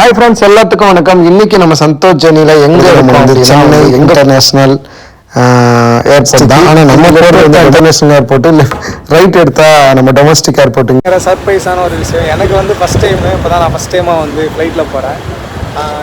Hi friends எல்லாத்துக்கும் வணக்கம். இன்னைக்கு நம்ம சந்தோஷ் ஜெர்னில எங்க வந்து சென்னை இன்டர்நேஷனல் ஏர்போர்ட் தான். ஆனால் நம்ம போகிறது வந்து இன்டர்நேஷனல் ஏர்போர்ட் இல்லை ரைட் எடுத்தா நம்ம டொமஸ்டிக் ஏர்போர்ட்டுங்க வேறு சர்ப்ரைஸான ஒரு விஷயம். எனக்கு வந்து ஃபஸ்ட் டைம் இப்போ தான் நான் ஃபஸ்ட் டைமாக வந்து ஃப்ளைட்டில் போகிறேன்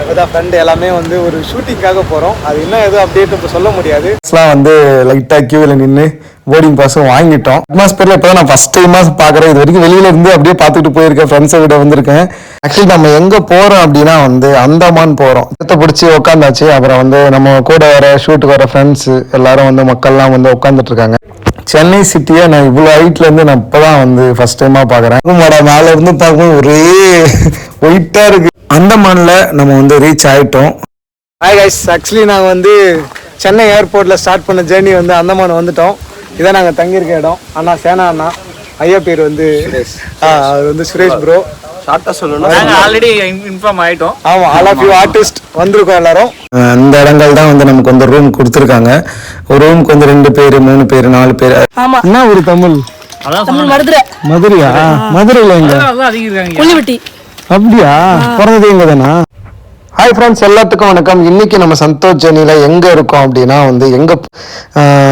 இப்போதான் ஃப்ரெண்டு எல்லாமே வந்து ஒரு ஷூட்டிங்காக போகிறோம் அது இன்னும் எதுவும் அப்டேட் இப்போ சொல்ல முடியாது. வந்து லைட்டாக கியூவில் நின்று போர்டிங் பாஸும் வாங்கிட்டோம். அட்மாஸ்பியரில் இப்போ நான் ஃபஸ்ட் டைமாக பார்க்குறேன் இது வரைக்கும் வெளியில இருந்து அப்படியே பார்த்துட்டு போயிருக்கேன். ஃப்ரெண்ட்ஸை விட வந்திருக்கேன். ஆக்சுவலி நம்ம எங்கே போகிறோம் அப்படின்னா வந்து அந்தமான் போகிறோம் இடத்த பிடிச்சி உட்காந்தாச்சு அப்புறம் வந்து நம்ம கூட வர ஷூட்டுக்கு வர ஃப்ரெண்ட்ஸு எல்லாரும் வந்து மக்கள்லாம் வந்து உட்காந்துட்டு இருக்காங்க. சென்னை சிட்டியை நான் இவ்வளோ ஹைட்ல இருந்து நான் இப்போதான் வந்து ஃபர்ஸ்ட் டைமா பார்க்குறேன் மேலே இருந்து பார்க்கும் ஒரே ஒயிட்டா இருக்கு. அந்தமான்ல நம்ம வந்து ரீச் ஆயிட்டோம். ஹாய் கைஸ் ஆக்சுவலி நாங்கள் வந்து சென்னை ஏர்போர்ட்டில் ஸ்டார்ட் பண்ண ஜேர்னி வந்து அந்தமான் வந்துட்டோம். இதான் நாங்கள் தங்கியிருக்க இடம். அண்ணா சேனா அண்ணா ஐயா பேர் வந்து அவர் வந்து சுரேஷ் ப்ரோ ஷார்ட்டா சொல்லணும் நாங்க ஆல்ரெடி இன்ஃபார்ம் ஆயிட்டோம். ஆமாம் ஆல் ஆஃப் யூ ஆர்டிஸ்ட் வந்திருக்கோம் எல்லாரும். அஹ் இந்த இடங்கள் தான் வந்து நமக்கு வந்து ரூம் கொடுத்துருக்காங்க. ஒரு ரூமுக்கு வந்து ரெண்டு பேர் மூணு பேர் நாலு பேர். ஆமா. என்ன ஒரு தமிழ்? தமிழ் மருதுரை மதுரையா? மதுரையில் எங்க? கொல்லிவட்டி அப்படியா? பிறந்தது எங்க தானா ஹாய் ஃப்ரெண்ட்ஸ் எல்லாத்துக்கும் வணக்கம். இன்னைக்கு நம்ம சந்தோஷ் ஜெர்னில எங்கே இருக்கோம் அப்படின்னா வந்து எங்கே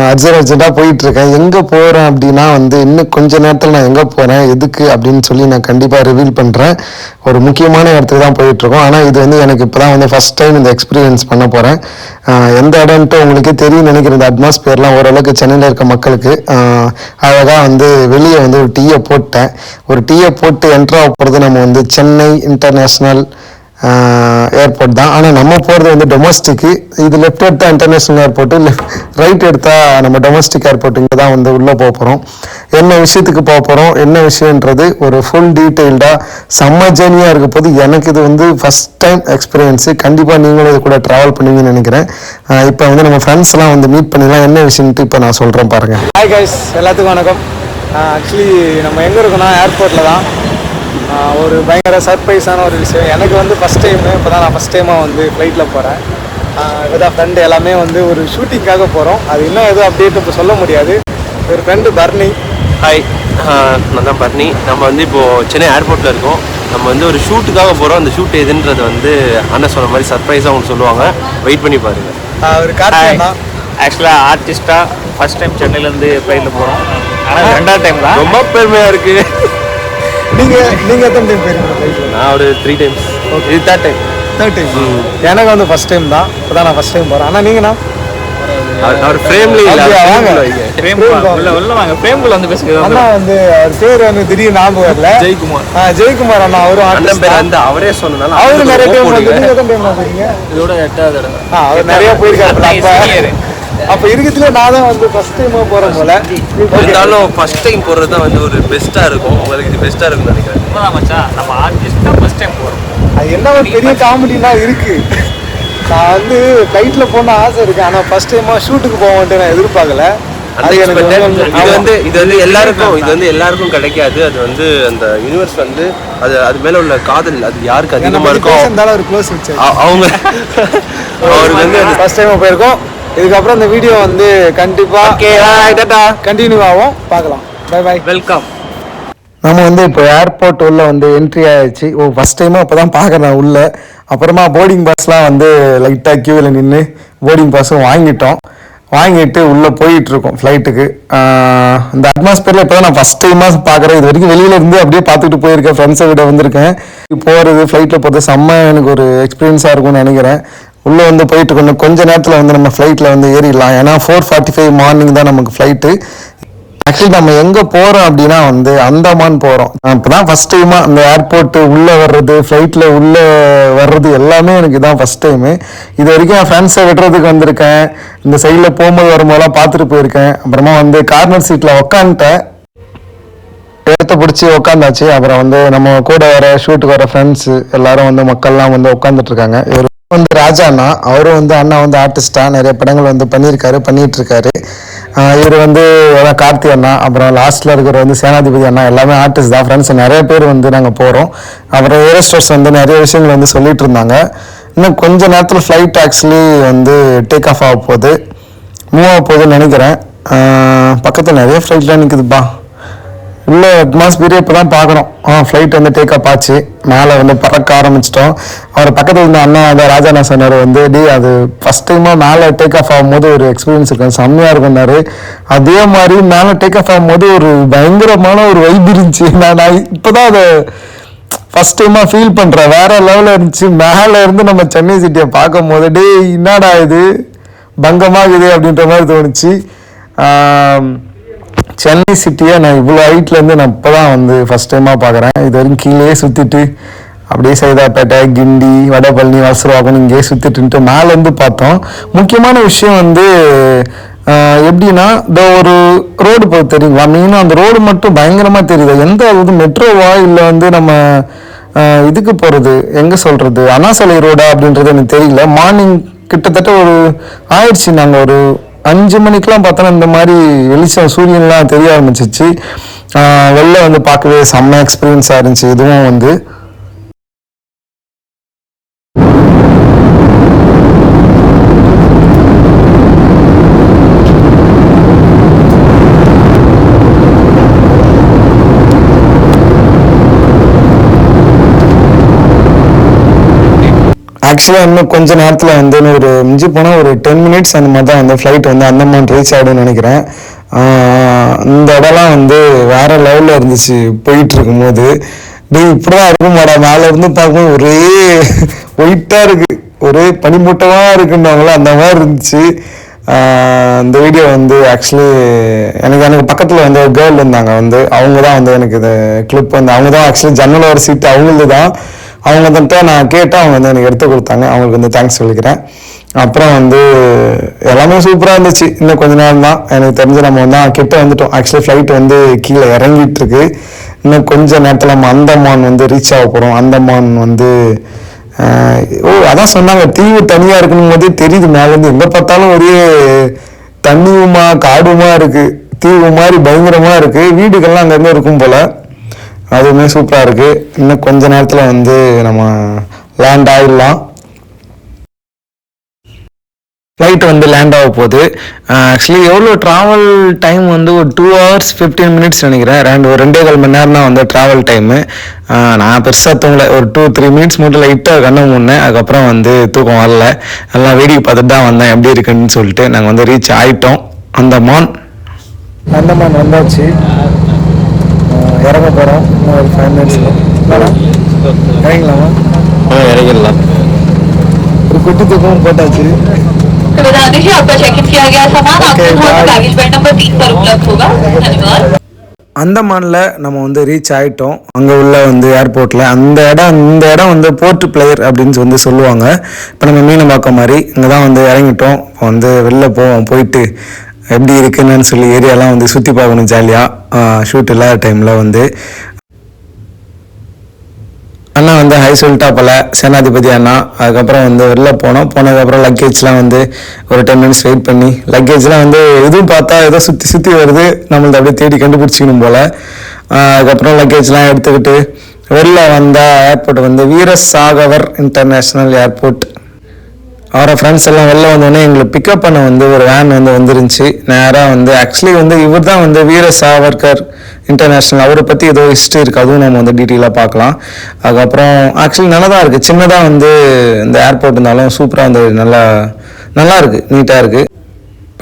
அர்ஜென்ட் அர்ஜென்ட்டாக போயிட்டுருக்கேன். எங்கே போகிறேன் அப்படின்னா வந்து இன்னும் கொஞ்ச நேரத்தில் நான் எங்கே போகிறேன் எதுக்கு அப்படின்னு சொல்லி நான் கண்டிப்பாக ரிவீல் பண்ணுறேன் ஒரு முக்கியமான இடத்துக்கு தான் போயிட்டுருக்கோம். ஆனால் இது வந்து எனக்கு இப்போ தான் வந்து ஃபஸ்ட் டைம் இந்த எக்ஸ்பீரியன்ஸ் பண்ண போகிறேன் எந்த இடம்ட்டு உங்களுக்கே தெரியும் நினைக்கிற இந்த அட்மாஸ்பியர்லாம் ஓரளவுக்கு சென்னையில் இருக்க மக்களுக்கு அழகாக வந்து வெளியே வந்து ஒரு டீயை போட்டேன். ஒரு டீயை போட்டு என்ட்ராக போகிறது நம்ம வந்து சென்னை இன்டர்நேஷ்னல் ஏர்போர்ட் தான். ஆனால் நம்ம போகிறது வந்து டொமஸ்டிக்கு இது லெஃப்ட் எடுத்தால் இன்டர்நேஷ்னல் ஏர்போர்ட்டு லெஃப்ட் ரைட் எடுத்தால் நம்ம டொமஸ்டிக் ஏர்போர்ட் இங்கே தான் வந்து உள்ளே போக போகிறோம் என்ன விஷயத்துக்கு போக போகிறோம் என்ன விஷயன்றது ஒரு ஃபுல் டீட்டெயில்டாக செம்ம ஜேர்னியாக இருக்க போது எனக்கு இது வந்து ஃபஸ்ட் டைம் எக்ஸ்பீரியன்ஸு கண்டிப்பாக நீங்களும் இது கூட ட்ராவல் பண்ணுவீங்கன்னு நினைக்கிறேன். இப்போ வந்து நம்ம ஃப்ரெண்ட்ஸ்லாம் வந்து மீட் பண்ணிடலாம். என்ன விஷயம்ட்டு இப்போ நான் சொல்கிறேன் பாருங்கள் ஹாய் கைஸ் எல்லாத்துக்கும் வணக்கம். ஆக்சுவலி நம்ம எங்கே இருக்கோம்னா ஏர்போர்ட்டில் தான். ஒரு பயங்கர சர்ப்ரைஸான ஒரு விஷயம். எனக்கு வந்து ஃபஸ்ட் டைம் இப்போ தான் நான் ஃபஸ்ட் டைமாக வந்து ஃப்ளைட்டில் போகிறேன் இப்போதான் ஃப்ரெண்டு எல்லாமே வந்து ஒரு ஷூட்டிங்காக போகிறோம் அது இன்னும் எதுவும் அப்டேட் இப்போ சொல்ல முடியாது. ஒரு ஃப்ரெண்டு பர்னி. ஹாய் நான் தான் பர்னி. நம்ம வந்து இப்போ சென்னை ஏர்போர்ட்ல இருக்கோம். நம்ம வந்து ஒரு ஷூட்டுக்காக போறோம். அந்த ஷூட் எதுன்றது வந்து அண்ணன் சொன்ன மாதிரி சர்ப்ரைஸாக அவங்க சொல்லுவாங்க. வெயிட் பண்ணி பாருங்க. ஆஹ் ஒரு தான் ஆக்சுவலாக ஆர்டிஸ்டாக ஃபர்ஸ்ட் டைம் சென்னையிலேருந்து ஃப்ளைட்டில் போகிறோம் ஆனால் ரெண்டாவது டைம் தான் ரொம்ப பெருமையா இருக்கு. நீங்கள் எத்தனை டைம் போயிருக்கீங்க? நான் ஒரு த்ரீ டைம்ஸ் இது தேர்ட் டைம் தேர்ட் டைம் எனக்கு வந்து ஃபஸ்ட் டைம் தான். இப்போ தான் நான் ஃபஸ்ட் டைம் போகிறேன் ஆனால் நீங்கண்ணா? அவர் ஃப்ரேம்ல அப்படியா, வாங்க. இல்ல. ஃப்ரேம் உள்ள உள்ள வாங்க. ஃப்ரேம்குள்ள வந்து பேசுகிறது அண்ணா வந்து அவர் பேர் வந்து திடீர்னு ஞாபகம் வரல. ஜெயக்குமார். ஆ, ஜெயக்குமார் அண்ணா அவரும் அண்ணன் பேர் தான். வந்து அவரே சொன்னனால அவரு நிறைய டைம் வந்து. நீங்க எத்தனை டைம் போறீங்க இதோட எட்டாவது தடவை. ஆ அவர் நிறைய போயிருக்காரு. அப்ப. அப்ப இருக்கிறதுல நான் தான் வந்து ஃபர்ஸ்ட் டைம் போறேன் போல. இருந்தாலும் ஃபர்ஸ்ட் டைம் போடுறது தான் வந்து ஒரு பெஸ்ட்டா இருக்கும். உங்களுக்கு இது பெஸ்ட்டா இருக்கும்னு நினைக்கிறேன். உண்மைதான் மச்சான். நம்ம ஆர்டிஸ்டாக ஃபர்ஸ்ட் டைம் போகிறோம் அது என்ன ஒரு பெரிய காமெடினா இருக்கு. நான் வந்து ஃப்ளைட்ல போன ஆசை இருக்கு. ஆனா ஃபர்ஸ்ட் டைமா ஷூட்டுக்கு போவேன்ட்டு நான் எதிர்பார்க்கல. இது வந்து இது வந்து எல்லாருக்கும் இது வந்து எல்லாருக்கும் கிடைக்காது. அது வந்து அந்த யூனிவர்ஸ் வந்து அது அது மேல உள்ள காதல் அது யாருக்கு அதிகமா நம்ம இருக்கோ? இருந்தாலும் ஒரு க்ளோஸ் வச்சு அ- அவங்க அவருக்கு வந்து அது ஃபர்ஸ்ட் டைம் போயிருக்கோம். இதுக்கப்புறம் இந்த வீடியோ வந்து கண்டிப்பா கண்டினியூ ஆகும். பார்க்கலாம். பை பை வெல்கம் நம்ம வந்து இப்போ ஏர்போர்ட் உள்ள வந்து என்ட்ரி ஆயிடுச்சு. ஓ ஃபஸ்ட் டைமாக இப்போ தான் பார்க்குறேன் உள்ள. அப்புறமா போர்டிங் பாஸ்லாம் வந்து லைட்டாக க்யூவில் நின்று போர்டிங் பாஸும் வாங்கிட்டோம். வாங்கிட்டு உள்ளே போயிட்டு இருக்கோம் ஃப்ளைட்டுக்கு இந்த அட்மாஸ்பியரில் இப்போ தான் நான் ஃபஸ்ட் டைமாக பார்க்குறேன். இது வரைக்கும் வெளியில இருந்து அப்படியே பார்த்துட்டு போயிருக்கேன். ஃப்ரெண்ட்ஸை விட வந்திருக்கேன். போகிறது ஃப்ளைட்டில் போகிறது செம்ம எனக்கு ஒரு எக்ஸ்பீரியன்ஸாக இருக்கும்னு நினைக்கிறேன். உள்ளே வந்து போயிட்டு இருக்கணும் கொஞ்ச நேரத்தில் வந்து நம்ம ஃப்ளைட்டில் வந்து ஏறிடலாம். ஏன்னா ஃபோர் ஃபார்ட்டி ஃபைவ் மார்னிங் தான் நமக்கு ஃப்ளைட்டு ஆக்சுவலி நம்ம எங்கே போகிறோம் அப்படின்னா வந்து அந்தமான் போகிறோம் இப்போ தான் ஃபர்ஸ்ட் டைமாக அந்த ஏர்போர்ட்டு உள்ளே வர்றது ஃப்ளைட்டில் உள்ளே வர்றது எல்லாமே எனக்கு இதான் ஃபர்ஸ்ட் டைமு இது வரைக்கும் என் ஃப்ரெண்ட்ஸை விடுறதுக்கு வந்திருக்கேன். இந்த சைடில் போகும்போது வரும்போதெல்லாம் பார்த்துட்டு போயிருக்கேன். அப்புறமா வந்து கார்னர் சீட்டில் உக்காந்துட்டேன். இடத்த பிடிச்சி உக்காந்தாச்சு. அப்புறம் வந்து நம்ம கூட வர ஷூட்டுக்கு வர ஃப்ரெண்ட்ஸு எல்லாரும் வந்து மக்கள்லாம் வந்து உட்காந்துட்டு இருக்காங்க. வந்து ராஜா அண்ணா அவரும் வந்து அண்ணா வந்து ஆர்டிஸ்டா நிறைய படங்கள் வந்து பண்ணியிருக்காரு பண்ணிட்டு இருக்காரு இவர் வந்து கார்த்தி அண்ணா அப்புறம் லாஸ்ட்ல இருக்கிற வந்து சேனாதிபதி அண்ணா எல்லாமே ஆர்டிஸ்ட் தான் ஃப்ரெண்ட்ஸ் நிறைய பேர் வந்து நாங்கள் போகிறோம் அப்புறம் ஏரோஸ்டர்ஸ் வந்து நிறைய விஷயங்கள் வந்து சொல்லிட்டு இருந்தாங்க இன்னும் கொஞ்ச நேரத்தில் ஃப்ளைட் ஆக்சுவலி வந்து டேக் ஆஃப் ஆக போகுது. மூவ் ஆக போகுதுன்னு நினைக்கிறேன். பக்கத்தில் நிறைய ஃப்ளைட்லாம் நிற்குதுப்பா உள்ள அட்மாஸ்பியரே இப்போ தான் பார்க்குறோம் ஆ ஃப்ளைட் வந்து டேக் அப் ஆச்சு. மேலே வந்து பறக்க ஆரம்பிச்சிட்டோம். அவர் பக்கத்தில் இருந்த அண்ணா அந்த ராஜாண்ணா சொன்னார் வந்து டி அது ஃபஸ்ட் டைமாக மேலே டேக் ஆஃப் ஆகும்போது ஒரு எக்ஸ்பீரியன்ஸ் இருக்கும் செம்மையாக இருக்கும்னாரு அதே மாதிரி மேலே டேக் ஆஃப் ஆகும்போது ஒரு பயங்கரமான ஒரு வைப் இருந்துச்சு. நான் நான் இப்போ தான் அதை ஃபர்ஸ்ட் டைமாக ஃபீல் பண்ணுறேன் வேற லெவலில் இருந்துச்சு. மேலே இருந்து நம்ம சென்னை சிட்டியை பார்க்கும் போது டேய் என்னடா இது? பங்கமாகுது அப்படின்ற மாதிரி தோணுச்சு. சென்னை சிட்டியை நான் இவ்வளோ ஹைட்லேருந்து நான் இப்போ தான் வந்து ஃபஸ்ட் டைமாக பார்க்குறேன். இது வரைக்கும் கீழே சுற்றிட்டு அப்படியே சைதாப்பேட்டை கிண்டி வடபழனி வசரவாக்கம் இங்கேயே சுற்றிட்டுன்ட்டு மேலேருந்து பார்த்தோம். முக்கியமான விஷயம் வந்து எப்படின்னா இந்த ஒரு ரோடு போய் தெரியுங்களா? மெயினாக அந்த ரோடு மட்டும் பயங்கரமாக தெரியுது. எந்த இது மெட்ரோவா இல்லை வந்து நம்ம இதுக்கு போகிறது எங்கே சொல்கிறது அண்ணாசாலை ரோடா அப்படின்றது எனக்கு தெரியல. மார்னிங் கிட்டத்தட்ட ஒரு ஆயிடுச்சு நாங்கள் ஒரு அஞ்சு மணிக்கெலாம் பார்த்தோன்னா இந்த மாதிரி வெளிச்சம் சூரியன்லாம் தெரிய ஆரம்பிச்சிச்சு. வெளில வந்து பார்க்கவே செம்ம எக்ஸ்பீரியன்ஸாக இருந்துச்சு. இதுவும் வந்து ஆக்சுவலாக இன்னும் கொஞ்ச நேரத்தில் வந்து ஒரு மிஞ்சி போனால் ஒரு டென் மினிட்ஸ் அந்த மாதிரி தான் வந்து ஃப்ளைட் வந்து அந்தமான் ரீச் ஆகிடும்னு நினைக்கிறேன். இந்த இடம்லாம் வந்து வேறு லெவலில் இருந்துச்சு போயிட்டு இருக்கும்போது டேய் இப்படிதான் இருக்கும் மாடா மேலே இருந்து பார்க்கும்போது ஒரே ஒயிட்டாக இருக்குது ஒரே பனிமூட்டமாக இருக்குன்னாங்களா அந்த மாதிரி இருந்துச்சு. இந்த வீடியோ வந்து ஆக்சுவலி எனக்கு எனக்கு பக்கத்தில் வந்து ஒரு கேர்ள் இருந்தாங்க வந்து. அவங்க தான் வந்து எனக்கு இது கிளிப் வந்து அவங்க தான் ஆக்சுவலி ஜன்னல் ஒரு சீட் அவங்களது தான் அவங்க வந்துட்டு நான் கேட்டு அவங்க வந்து எனக்கு எடுத்து கொடுத்தாங்க. அவங்களுக்கு வந்து தேங்க்ஸ் சொல்லிக்கிறேன். அப்புறம் வந்து எல்லாமே சூப்பராக இருந்துச்சு. இன்னும் கொஞ்ச நேரம் தான். எனக்கு தெரிஞ்சு நம்ம வந்து கிட்ட வந்துட்டோம். ஆக்சுவலி ஃப்ளைட் வந்து கீழே இறங்கிட்டு இருக்கு இன்னும் கொஞ்ச நேரத்தில் நம்ம அந்தமான் வந்து ரீச் ஆக போகிறோம் அந்தமான் வந்து ஓ அதான் சொன்னாங்க. தீவு தனியாக இருக்கணும் போதே தெரியுது. மேலேருந்து எங்கே பார்த்தாலும் ஒரே தண்ணியுமா காடுமா இருக்குது தீவு மாதிரி பயங்கரமாக இருக்குது வீடுகள்லாம் அங்கங்க இருக்கும் போல். அதுவுமே சூப்பராக இருக்குது இன்னும் கொஞ்ச நேரத்தில் வந்து நம்ம லேண்ட் ஆகிடலாம் ஃப்ளைட் வந்து லேண்ட் ஆக போகுது. ஆக்சுவலி எவ்வளோ ட்ராவல் டைம் வந்து ஒரு டூ ஹவர்ஸ் ஃபிஃப்டீன் மினிட்ஸ் நினைக்கிறேன். ரெண்டு ஒரு ரெண்டே கால் மணி நேரம் தான் வந்து ட்ராவல் டைமு நான் பெருசாக தூங்கலை. ஒரு டூ த்ரீ மினிட்ஸ் மட்டும் லைட்டாக கண்ணை முன்னேன் அதுக்கப்புறம் வந்து தூக்கம் வரல. எல்லாம் வேடிக்கை பார்த்துட்டு தான் வந்தேன். எப்படி இருக்குன்னு சொல்லிட்டு நாங்கள் வந்து ரீச் ஆயிட்டோம். அந்தமான். அந்தமான் வந்தாச்சு. இறங்க போகிறோம் ஒரு ஃபைவ் மினிட்ஸ்க்கு இறங்கலாமா ஆ இறங்கிடலாம். ஒரு குட்டி தூக்கமும் போட்டாச்சு. அந்தமான்ல நம்ம வந்து ரீச் ஆயிட்டோம். அங்க உள்ள வந்து ஏர்போர்ட்ல அந்த இடம் இந்த இடம் வந்து போர்ட் பிளேயர் அப்படின்னு வந்து சொல்லுவாங்க. இப்போ நம்ம மீனை மீனம்பாக்கம் மாதிரி இங்கதான் வந்து இறங்கிட்டோம். வந்து வெளில போவோம் போயிட்டு எப்படி இருக்குன்னு சொல்லி ஏரியாலாம் வந்து சுற்றி பார்க்கணும் ஜாலியாக ஷூட் இல்லாத டைமில் வந்து. அண்ணா வந்து ஹை சொல்லிட்டா போல சேனாதிபதி அண்ணா. அதுக்கப்புறம் வந்து வெளில போனோம். போனதுக்கப்புறம் லக்கேஜ்லாம் வந்து ஒரு டென் மினிட்ஸ் வெயிட் பண்ணி லக்கேஜ்லாம் வந்து இதுவும் பார்த்தா ஏதோ சுற்றி சுற்றி வருது. நம்மளது அப்படியே தேடி கண்டுபிடிச்சிக்கணும் போல. அதுக்கப்புறம் லக்கேஜ்லாம் எடுத்துக்கிட்டு வெளில வந்தால் ஏர்போர்ட் வந்து வீரசாகவர் இன்டர்நேஷ்னல் ஏர்போர்ட் அவரை ஃப்ரெண்ட்ஸ் எல்லாம் வெளில வந்தோடனே எங்களை பிக்கப் பண்ண வந்து ஒரு வேன் வந்து வந்துருந்துச்சு. நேராக வந்து ஆக்சுவலி வந்து இவர் தான் வந்து வீர சாவர்கர் இன்டர்நேஷ்னல் அவரை பற்றி ஏதோ ஹிஸ்ட்ரி இருக்குது அதுவும் நம்ம வந்து டீட்டெயிலாக பார்க்கலாம். அதுக்கப்புறம் ஆக்சுவலி நல்லா தான் இருக்குது சின்னதாக வந்து இந்த ஏர்போர்ட் இருந்தாலும் சூப்பராக வந்து நல்லா நல்லா இருக்குது நீட்டாக இருக்குது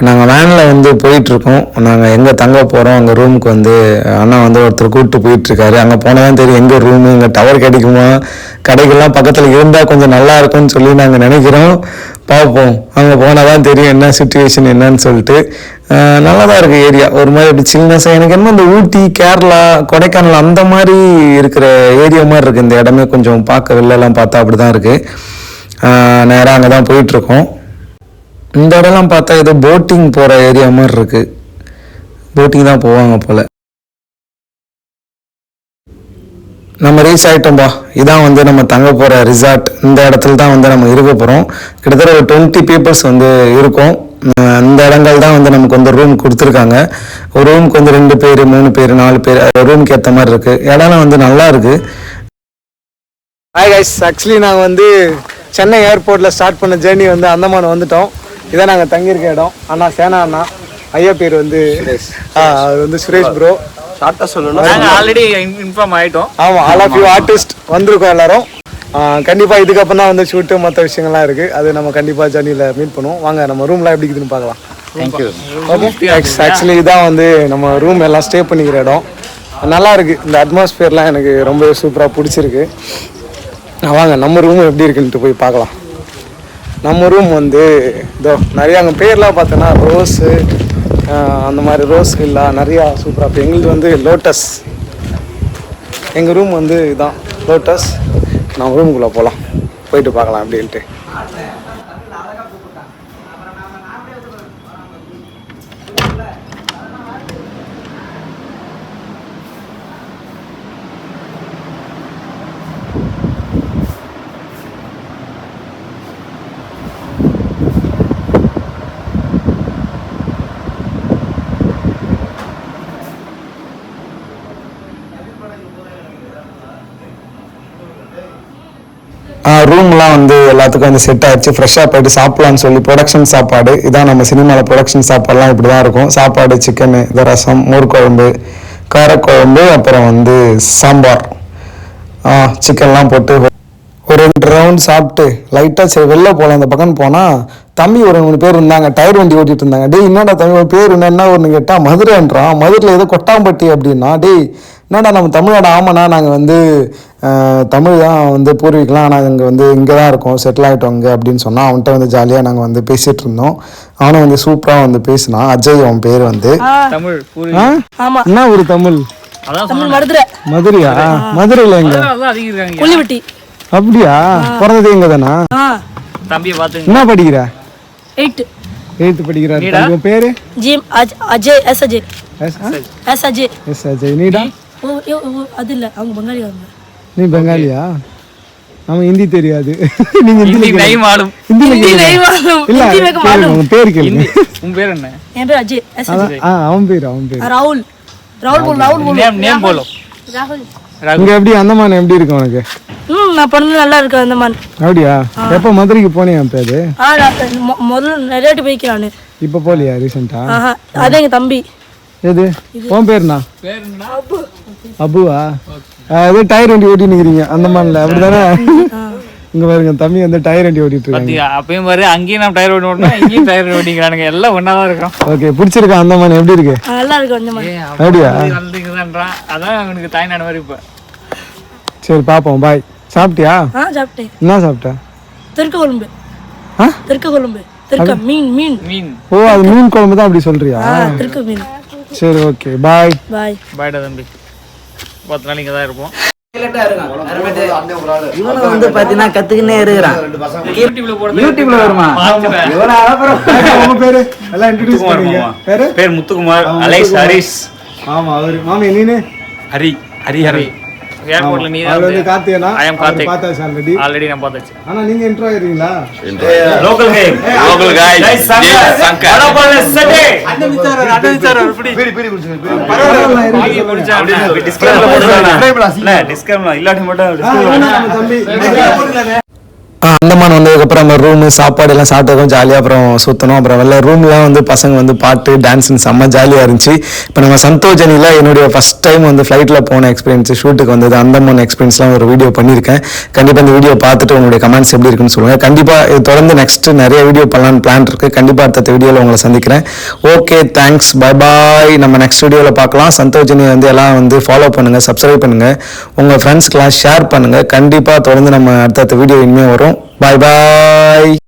நாங்கள் வேனில் வந்து போயிட்டுருக்கோம். நாங்கள் எங்கே தங்க போகிறோம் அங்கே ரூமுக்கு வந்து அண்ணா வந்து ஒருத்தர் கூப்பிட்டு போயிட்டுருக்காரு. அங்கே போனால் தான் தெரியும் எங்கே ரூமு இங்கே டவர் கிடைக்குமா? கடைகள்லாம் பக்கத்தில் இருந்தால் கொஞ்சம் நல்லா இருக்கும்னு சொல்லி நாங்கள் நினைக்கிறோம். பார்ப்போம். அங்கே போனால் தான் தெரியும் என்ன சுச்சுவேஷன் என்னன்னு சொல்லிட்டு. நல்லா தான் இருக்குது ஏரியா ஒரு மாதிரி அப்படி சில்னஸாக எனக்கு என்ன இந்த ஊட்டி கேரளா கொடைக்கானல் அந்த மாதிரி இருக்கிற ஏரியா மாதிரி இருக்குது இந்த இடமே கொஞ்சம் பார்க்க வெளிலலாம் பார்த்தா அப்படி தான் இருக்குது நேராக அங்கே தான் போயிட்டுருக்கோம். இந்த இடம்லாம் பார்த்தா ஏதோ போட்டிங் போகிற ஏரியா மாதிரி இருக்கு. போட்டிங் தான் போவாங்க போல. நம்ம ரீச் ஆகிட்டோம்பா இதான் வந்து நம்ம தங்க போகிற ரிசார்ட் இந்த இடத்துல தான் வந்து நம்ம இருக்க போகிறோம் கிட்டத்தட்ட ஒரு டுவெண்ட்டி பீப்புள்ஸ் வந்து இருக்கும். அந்த இடங்கள் தான் வந்து நமக்கு வந்து ரூம் கொடுத்துருக்காங்க. ஒரு ரூமுக்கு வந்து ரெண்டு பேர் மூணு பேர் நாலு பேர் ரூமுக்கு ஏற்ற மாதிரி இருக்கு. இடம்லாம் வந்து நல்லா இருக்கு. ஹாய் கைஸ் ஆக்சுவலி நாங்கள் வந்து சென்னை ஏர்போர்ட்டில் ஸ்டார்ட் பண்ண ஜேர்னி வந்து அந்தமான் வந்துட்டோம். இதான் நாங்கள் தங்கியிருக்க இடம். அண்ணா சேனா அண்ணா ஐயா பேர் வந்து அவர் வந்து சுரேஷ் ப்ரோ ஷார்ட்டாக சொல்லணும்னா நாங்கள் ஆல்ரெடி இன்ஃபார்ம் ஆயிட்டோம். ஆமாம் ஆல் ஆஃப் யூ ஆர்டிஸ்ட் வந்திருக்கோம் எல்லாரும். கண்டிப்பாக இதுக்கப்புறம் தான் வந்து ஷூட்டு மற்ற விஷயங்கள்லாம் இருக்குது அது நம்ம கண்டிப்பாக ஜர்னியில் மீட் பண்ணுவோம். வாங்க நம்ம ரூம்லாம் எப்படி இருக்குதுன்னு பார்க்கலாம். தேங்க்யூ ஓகே ஆக்சுவலி இதான் வந்து நம்ம ரூம் எல்லாம் ஸ்டே பண்ணிக்கிற இடம். நல்லா இருக்கு. இந்த அட்மாஸ்பியர்லாம் எனக்கு ரொம்ப சூப்பராக பிடிச்சிருக்கு. வாங்க நம்ம ரூம் எப்படி இருக்குன்ட்டு போய் பார்க்கலாம். நம்ம ரூம் வந்து இதோ நிறையா அங்கே பேர்லாம் பார்த்தோன்னா ரோஸு அந்த மாதிரி ரோஸ் வில்லா நிறையா சூப்பராக இப்போ எங்களுக்கு வந்து லோட்டஸ் எங்கள் ரூம் வந்து இதான் லோட்டஸ் நம்ம ரூமுக்குள்ளே போகலாம் போயிட்டு பார்க்கலாம் அப்படின்ட்டு. ரூம்லாம் வந்து எல்லாத்துக்கும் வந்து செட் ஆயிடுச்சு. ஃப்ரெஷ்ஷாக போயிட்டு சாப்பிட்லான்னு சொல்லி ப்ரொடக்ஷன் சாப்பாடு. இதான் நம்ம சினிமாவில் ப்ரொடக்ஷன் சாப்பாடுலாம் இப்படி தான் இருக்கும். சாப்பாடு சிக்கனு இந்த ரசம் மோர்குழம்பு காரக்குழம்பு அப்புறம் வந்து சாம்பார். சிக்கன்லாம் போட்டு ஒரு ரெண்டு ரவுண்ட் சாப்பிட்டு லைட்டாக சரி வெளில போகலாம். அந்த பக்கம் போனால் தம்பி ஒரு மூணு பேர் இருந்தாங்க. டயர் வண்டி ஓட்டிட்டு இருந்தாங்க. டேய் என்னடா தம்பி பேர் பேர் என்ன ஒன்று கேட்டால் மதுரைன்றான். மதுரையில் ஏதோ கொட்டாம்பட்டி அப்படின்னா டேய் என்னடா நம்ம தமிழ்நாடு ஆமாண்ணா நாங்கள் வந்து தமிழ் தான் வந்து பூர்வீகலாம் நாங்கள் இங்கே வந்து இங்கே தான் இருக்கோம் செட்டில் ஆகிட்டோம் இங்கே அப்படின்னு சொன்னால் அவன்கிட்ட வந்து ஜாலியாக நாங்கள் வந்து பேசிகிட்டு இருந்தோம். அவனும் வந்து சூப்பராக வந்து பேசினான். அஜய் அவன் பேர் வந்து. என்ன ஒரு தமிழ்? மதுரையா? மதுரையில் எங்க? அப்படியா? பிறந்ததே இங்கே தானா? என்ன படிக்கிற? எயிட் எயித்து படிக்கிறாரு. உன் பேரு? ஜிம் அஜ் Ajay yes Ajay? Yes Ajay yes Ajay நீடா நீ பெங்காலியா ஆமா ஹிந்தி தெரியாது. நீங்க ஹிந்தி நை மாலும் ஹிந்தி நை மாலும் ஹிந்தி மேக மாலும் உங்க பேர் கேளுங்க. உன் பேர் என்ன? என் பேர் எஸ் ஆ அவன் பேர் அவன் பேர். ராகுல். ராகுல் போல் ராகுல் போல் நேம் நேம் போலோ ராகுல். இங்க எப்படி அந்தமான் எப்படி இருக்கு உனக்கு? ம் நான் பண்ணது நல்லா இருக்கு அந்தமான் அப்படியா? எப்ப மதுரைக்கு போனேன் அப்ப அது? ஆ முதல்ல நிறைய வாட்டி போய்க்கிறேன் நான். இப்ப போலியா ரீசன்ட்டா அது எங்க தம்பி. எது? உன் பேர்னா பேர்னா ஆ, ஏதோ டயர் வண்டி ஓட்டி நிக்கிறீங்க அந்தமான்ல அப்படிதானே? இங்க பாருங்க தம்பி வந்து டயர் வண்டி ஓட்டிட்டு இருக்காங்க. அப்பயும் பாரு அங்கேயும் நம்ம டயர் ஓட்டி ஓட்டணும் இங்கேயும் டயர் ஓட்டிக்கிறானுங்க. எல்லாம் ஒன்றா தான் இருக்கோம். ஓகே பிடிச்சிருக்கா அந்தமான் எப்படி இருக்கு? நல்லா இருக்கு அந்த மாதிரி அப்படியா? நல்லதுக்குதான்றான் அதான் அவனுக்கு தாய்நாடு மாதிரி இப்போ. சரி பாப்போம் பாய் சாப்பிட்டியா? ஆ சாப்பிட்டேன். என்ன சாப்பிட்ட? தெற்கு கொழும்பு. ஆ? தெற்கு கொழும்பு. தெற்க மீன் மீன். மீன். ஓ அது மீன் குழம்பு தான் அப்படி சொல்றியா? தெற்கு மீன். சரி ஓகே பாய் பாய் பாய்டா தம்பி. பத்து நாள் இங்கே தான் இருப்போம் இவனும் வந்து பாத்தீங்கன்னா கத்துக்கினே இருக்கிறான். யூடியூப்ல வருமா? பேரு? பேரு? முத்துக்குமார் அலைஸ் ஹரிஸ். ஆமா அவரு. மாமி ஹரி ஏர்போர்ட்ல நீ அவர் வந்து கார்த்திகனா? I am Karthik. பார்த்தாச்சு ஆல்ரெடி ஆல்ரெடி நான் பார்த்தாச்சு. ஆனா நீங்க intro ஆயிருங்களா local game local guys Shankar. Andaman வந்ததுக்கப்புறம் நம்ம ரூமு சாப்பாடு எல்லாம் சாப்பிட்டதும் ஜாலியாக அப்புறம் சுற்றணும் அப்புறம் வெளில ரூம்லாம் வந்து பசங்க வந்து பாட்டு டான்ஸ்னு செம்ம ஜாலியாக இருந்துச்சு. இப்போ நம்ம சந்தோஜனியில் என்னுடைய ஃபஸ்ட் டைம் வந்து ஃப்ளைட்டில் போன எக்ஸ்பீரியன்ஸ் ஷூட்டுக்கு வந்தது அந்தமான் எக்ஸ்பீரியன்ஸ்லாம் ஒரு வீடியோ பண்ணியிருக்கேன் கண்டிப்பாக இந்த வீடியோ பார்த்துட்டு உங்களுடைய கமெண்ட்ஸ் எப்படி இருக்குன்னு சொல்லுங்கள் கண்டிப்பாக இது தொடர்ந்து நெக்ஸ்ட் நிறைய வீடியோ பண்ணலான்னு பிளான் இருக்குது கண்டிப்பாக அடுத்த வீடியோவில் உங்களை சந்திக்கிறேன். ஓகே தேங்க்ஸ் பை பாய் நம்ம நெக்ஸ்ட் வீடியோவில் பார்க்கலாம். சந்தோஜினி வந்து எல்லாம் வந்து ஃபாலோ பண்ணுங்கள் சப்ஸ்கிரைப் பண்ணுங்கள் உங்கள் ஃப்ரெண்ட்ஸ்க்கெலாம் ஷேர் பண்ணுங்கள் கண்டிப்பாக தொடர்ந்து நம்ம அடுத்தடுத்த வீடியோ இனிமேல் வரும். Bye bye.